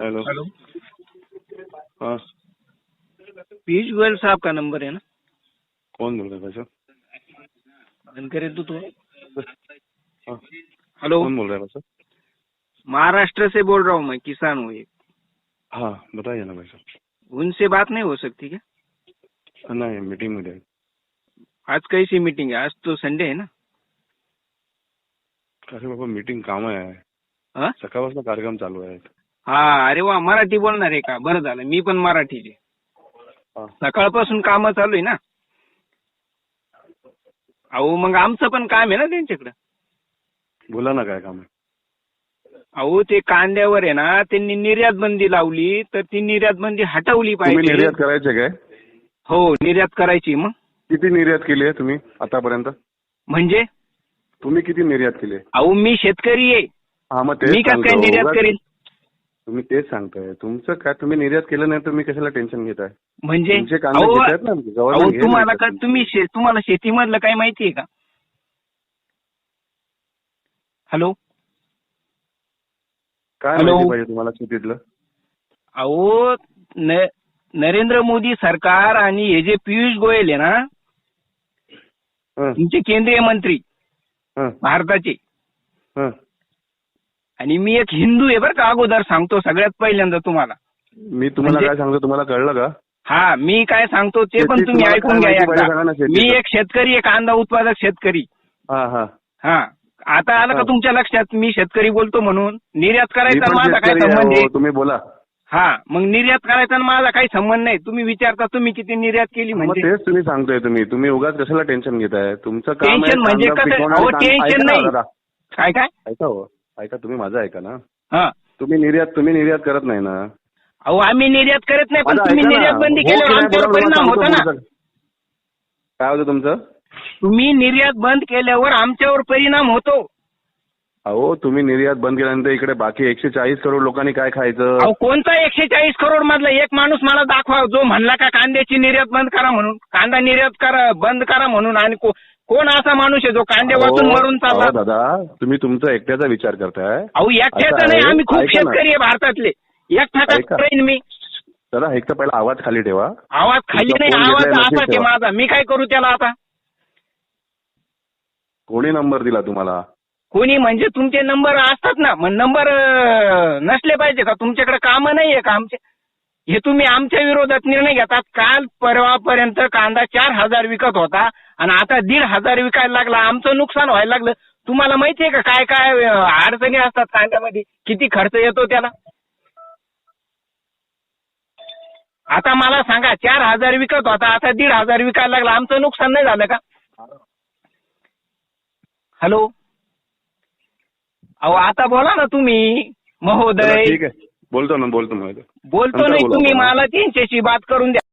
Hello. Hello. हाँ। पीयूष गोयल साहब का number है ना? कौन बोल रहा है भाई साहब? बंद करे तो हाँ। हेलो। कौन बोल रहा है भाई साहब? महाराष्ट्र से बोल रहा हूँ मैं किसान हूँ एक हाँ बताइए ना भाई साहब। उनसे बात नहीं हो सकती क्या? नहीं मीटिंग मध्ये आहे. आज कैसी मीटिंग है? आज तो संडे है ना? अरे बाबा मीटिंग काम है। हा? सकाळपासून कार्यक्रम चालू आहेत हा अरे वा मराठी बोलणार आहे का? बरं झालं मी पण मराठीचे. हा. सकाळपासून काम चालू आहे ना? अहो मग आमचं पण काम आहे ना त्यांच्याकडं. बोला ना काय काम आहे? अहो ते कांद्यावर आहे ना त्यांनी निर्यात बंदी लावली तर ती निर्यात बंदी हटवली पाहिजे. निर्यात करायचे काय? हो निर्यात करायची मग. किती निर्यात केली आहे तुम्ही आतापर्यंत? म्हणजे? तुम्ही किती निर्यात केली आहे? अहो मी शेतकरी आहे. मी काय. निर्यात करेल तुम्ही तेच सांगताय. तुमचं काय तुम्ही निर्यात केलं नाही तुम्ही कशाला टेन्शन घेताय म्हणजे तुमचे कांदे अहो घेतायत ना अहो, गव्हर्नमेंट घेईल तुम्हाला का तुम्ही शे- तुम्हाला शेतीमधलं काही माहिती आहे का? हॅलो? काय. माहिती पाहिजे तुम्हाला शेतीतलं? अहो न- नरेंद्र मोदी सरकार आणि हे जे पियुष गोयल आहे ना हं, तुमचे केंद्रीय मंत्री हं, भारताचे हं. आणि मी एक हिंदू आहे बरं का अगोदर सांगतो सगळ्यात पहिल्यांदा तुम्हाला. मी तुम्हाला म्हणजे- काय सांगतो तुम्हाला कळलं का? हा मी काय सांगतो ते पण शेती तुम्ही तुम्हाला ऐकून काय घ्या माहिती पाहिजे एकदा सांगा ना शेतीचं. मी एक शेतकरी आहे कांदा उत्पादक शेतकरी. हा हा. हा. आता आलं का हा. तुमच्या लक्षात? मी शेतकरी बोलतो म्हणून. निर्यात मी करायचा पण माझा काय शेतकरी आहे, संबंध आहे? हो, तुम्ही बोला. हा मग निर्यात करायचा आणि माझा काही संबंध नाही. तुम्ही विचारता तुम्ही किती निर्यात केली मग म्हणजे? तेच तुम्ही सांगतोय तुम्ही. तुम्ही उगाच कशाला टेन्शन घेताय? तुमचं काम आहे टेन्शन म्हणजे कांदा कसं- पिकवणं अहो, आणि कांदा- टेन्शन ऐका ना नाही. दादा, काय काय? ऐका हो. ऐका तुम्ही माझं ऐका ना. हा. तुम्ही निर्यात तुम्ही निर्यात करत नाही ना. अहो आम्ही निर्यात करत नाही पण तुम्ही ऐका ना. निर्यात बंदी हो की केल्यावर नाही आमच्यावर परिणाम होतो ना. काय होतं तुमचं? तुम्ही निर्यात बंद केल्यावर आमच्यावर परिणाम होतो. अहो तुम्ही निर्यात बंद केल्यानंतर इकडे बाकी एकशे चाळीस करोड लोकांनी काय खायचं? अहो कोणता एकशे चाळीस करोड मधला? एक माणूस मला दाखवा जो म्हणला का कांद्याची निर्यात बंद करा म्हणून कांदा निर्यात करा बंद करा म्हणून आणि को- कोण असा माणूस आहे जो कांदे वाचून मरून चालला? दादा तुम्ही तुमचा एकट्याचा विचार करताय. अहो एकट्याचं असं नाही आम्ही खूप. शेतकरी आहे भारतातले. एकटा मी. दादा एक तर पहिला आवाज खाली ठेवा. आवाज खाली नाही आवाज असाच आहे नक्की माझा. मी काय करू त्याला आता? कोणी नंबर दिला तुम्हाला? कोणी म्हणजे तुमचे नंबर असतात ना. मग नंबर नसले पाहिजे का? तुमच्याकडे काम नाहीये का आमचे? हे तुम्ही आमच्या विरोधात निर्णय घेतात. काल परवापर्यंत कांदा चार हजार विकत होता आणि आता दीड हजार विकायला लागला. आमचं नुकसान व्हायला लागलं. तुम्हाला माहितीये का काय काय अडचणी असतात कांद्यामध्ये? किती खर्च येतो त्याला? आता मला सांगा चार हजार विकत होता आता दीड हजार विकायला लागला. आमचं नुकसान नाही झालं का? हॅलो? अहो आता बोला ना तुम्ही महोदय. ठीक आहे. बोलतो ना बोलतो बोलतो नाही तुम्ही. मला तीनशेची बात करून द्या